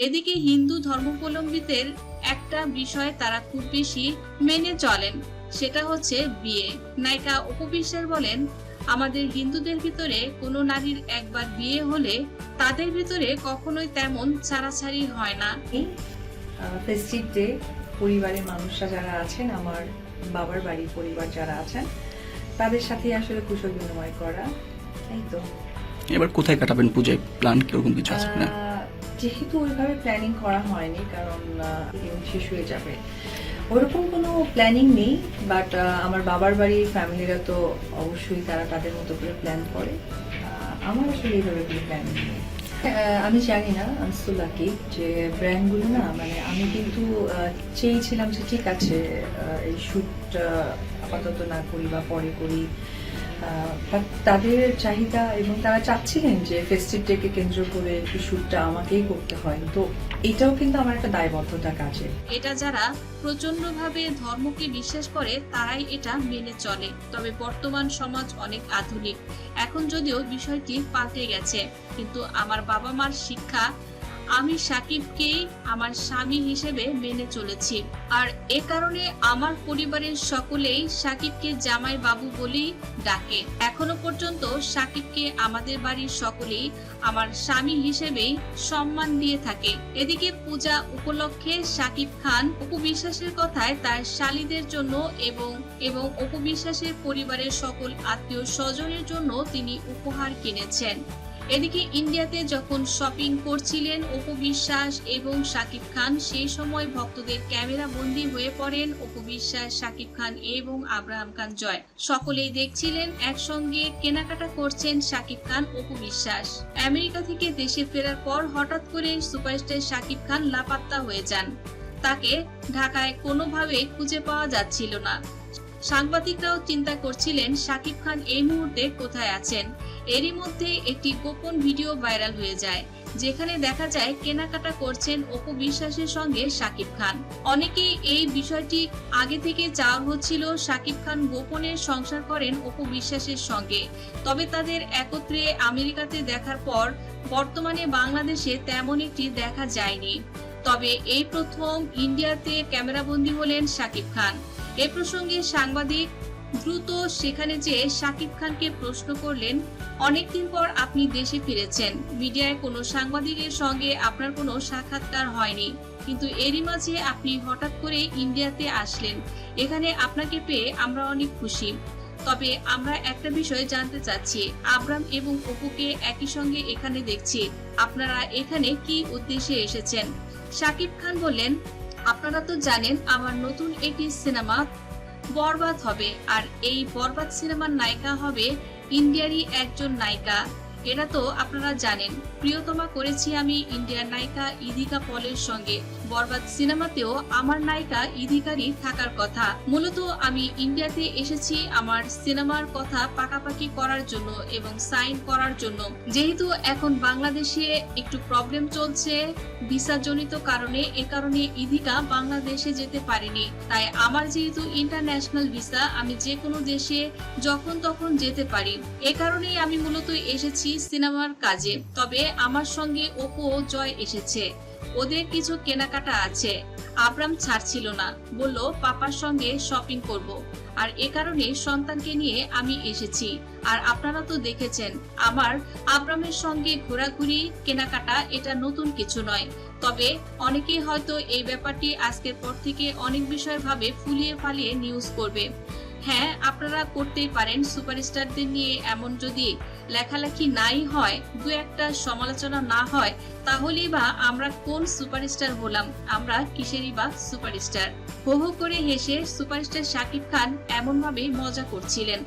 এদিকে হিন্দু ধর্মাবলম্বীদের একটা বিষয় তারা খুব বেশি মেনে চলেন সেটা হচ্ছে বিয়ে। নায়িকা উপবিশ্বাস বলেন আমাদের হিন্দুদের ভিতরে কোনো নারীর একবার বিয়ে হলে তাদের ভিতরে কখনোই তেমন ছাড়াছাড়ি হয় না। ফেস্টিভ ডে পরিবারের মানুষরা যারা আছেন আমার বাবার বাড়ির পরিবার যারা আছেন তাদের সাথে আসলে কুশল বিনিময় করা এই তো। এবার কোথায় কাটাবেন পূজায়? প্ল্যান কীরকম কিছু আছে না যেহেতু ওইভাবে প্ল্যানিং করা হয়নি, কারণ শেষ হয়ে যাবে। ওরকম কোনো প্ল্যানিং নেই বাট আমার বাবার বাড়ির ফ্যামিলিরা তো অবশ্যই তারা তাদের মতো করে প্ল্যান করে। আমার আসলে এইভাবে কোনো প্ল্যানিং নেই। আমি জানি না আমি সো লাকি যে ব্র্যান্ডগুলো না মানে আমি কিন্তু চেয়েছিলাম যে ঠিক আছে এই শ্যুটটা আপাতত না করি বা পরে করি। তাদের চাহিদা এবং তারা চাচ্ছিলেন যে ফেস্টিভ ডেকে কেন্দ্র করে এই শ্যুটটা আমাকেই করতে হয়। তো এটাও কিন্তু আমার একটা দায়বদ্ধতা কাজে। এটা যারা প্রচন্ডভাবে ধর্মকে বিশ্বাস করে, তারাই এটা মেনে চলে। তবে বর্তমান সমাজ অনেক আধুনিক। এখন যদিও বিষয়টি পাল্টে গেছে, কিন্তু আমার বাবা মার শিক্ষা আমি সাকিবকেই আমার স্বামী হিসেবে মেনে চলেছি। আর এ কারণে আমার পরিবারের সকলেই সাকিবকে জামাই বাবু বলেই ডাকে। এখনও পর্যন্ত সাকিবকে আমাদের বাড়ির সকলেই আমার স্বামী হিসেবেই সম্মান দিয়ে থাকে। এদিকে পূজা উপলক্ষে সাকিব খান উপবিশ্বাসের কথায় তার শালীদের জন্য এবং এবং উপবিশ্বাসের পরিবারের সকল আত্মীয় স্বজনের জন্য তিনি উপহার কিনেছেন। এদিকে ইন্ডিয়াতে যখন শপিং করছিলেন অপু বিশ্বাস এবং শাকিব খান, সেই সময় ভক্তদের ক্যামেরা বন্দী হয়ে পড়েন অপু বিশ্বাস, শাকিব খান এবং আব্রাহাম খান জয়। সকলেই দেখছিলেন, একসঙ্গে কেনাকাটা করছেন শাকিব খান, অপু বিশ্বাস। আমেরিকা থেকে দেশে ফেরার পর হঠাৎ করে সুপারস্টার শাকিব খান লাপাত্তা হয়ে যান। তাকে ঢাকায় কোনোভাবে খুঁজে পাওয়া যাচ্ছিল না। সাংবাদিকরাও চিন্তা করছিলেন, শাকিব খান এই মুহূর্তে কোথায় আছেন? এরই মধ্যে একটি গোপন ভিডিও ভাইরাল হয়ে যায়, যেখানে দেখা যায় কেনাকাটা করছেন অপু বিশ্বাসের সঙ্গে শাকিব খান। অনেকেই এই বিষয়টি আগে থেকে চাওয়া হচ্ছিল শাকিব খান গোপনে সংসার করেন অপু বিশ্বাসের সঙ্গে। তবে তাদের একত্রে আমেরিকাতে দেখার পর বর্তমানে বাংলাদেশে তেমন একটি দেখা যায়নি। তবে এই প্রথম ইন্ডিয়াতে ক্যামেরাবন্দি হলেন শাকিব খান। এ প্রসঙ্গে সাংবাদিক দ্রুত সেখানে যেয়ে শাকিব খানকে প্রশ্ন করলেন, অনেকদিন পর আপনি দেশে ফিরেছেন। মিডিয়ায় কোনো সাংবাদিকের সঙ্গে আপনার কোনো সাক্ষাৎকার হয়নি। কিন্তু এরই মাঝে আপনি হঠাৎ করে ইন্ডিয়াতে আসলেন। এখানে আপনাকে পেয়ে আমরা অনেক খুশি। তবে আমরা একটা বিষয় জানতে চাচ্ছি। আব্রাম এবং অপুকে একই সঙ্গে এখানে দেখছি। আপনারা এখানে কি উদ্দেশ্যে এসেছেন? শাকিব খান বললেন, আপনারা তো জানেন, আমার নতুন একটি সিনেমা বরবাদ হবে। আর এই বরবাদ সিনেমার নায়িকা হবে ইন্ডিয়ারই একজন নায়িকা। এটা তো আপনারা জানেন। প্রিয়তমা করেছি আমি ইন্ডিয়ার নায়িকা ইদিকা পলের সঙ্গে। বরবাদ সিনেমাতেও আমার নায়িকা ইদিকারই থাকার কথা। মূলত আমি ইন্ডিয়াতে এসেছি আমার সিনেমার কথা পাকাপাকি করার জন্য এবং সাইন করার জন্য। যেহেতু এখন বাংলাদেশে একটু প্রবলেম চলছে ভিসা জনিত কারণে, এ কারণে ইদিকা বাংলাদেশে যেতে পারেনি। তাই আমার যেহেতু ইন্টারন্যাশনাল ভিসা আমি যে কোনো দেশে যখন তখন যেতে পারি। এ কারণেই আমি মূলত এসেছি সিনেমার কাজে। তবে আমার সঙ্গে ওপো জয় এসেছে। ওদের কিছু কেনাকাটা আছে। আব্রাম ছাড়ছিল না। বলল, পাপার সঙ্গে শপিং করব। আর এ কারণে সন্তানকে নিয়ে আমি এসেছি। আর আপনারা তো দেখেছেন, আমার আব্রামের সঙ্গে ঘোরাঘুরি, কেনাকাটা এটা নতুন কিছু নয়। তবে অনেকেই হয়তো এই ব্যাপারটি আজকের পর থেকে অনেক বিষয়ভাবে ফুলিয়ে ফালিয়ে নিউজ করবে। হ্যাঁ আপনারা করতেই পারেন। সুপারস্টারদের নিয়ে এমন যদি লেখালেখি নাই হয়, দু একটা সমালোচনা না হয়, তাহলেই বা আমরা কোন সুপারস্টার হলাম? আমরা কিসেরই বা সুপারস্টার? হো হো করে হেসে সুপারস্টার শাকিব খান এমনভাবে মজা করছিলেন।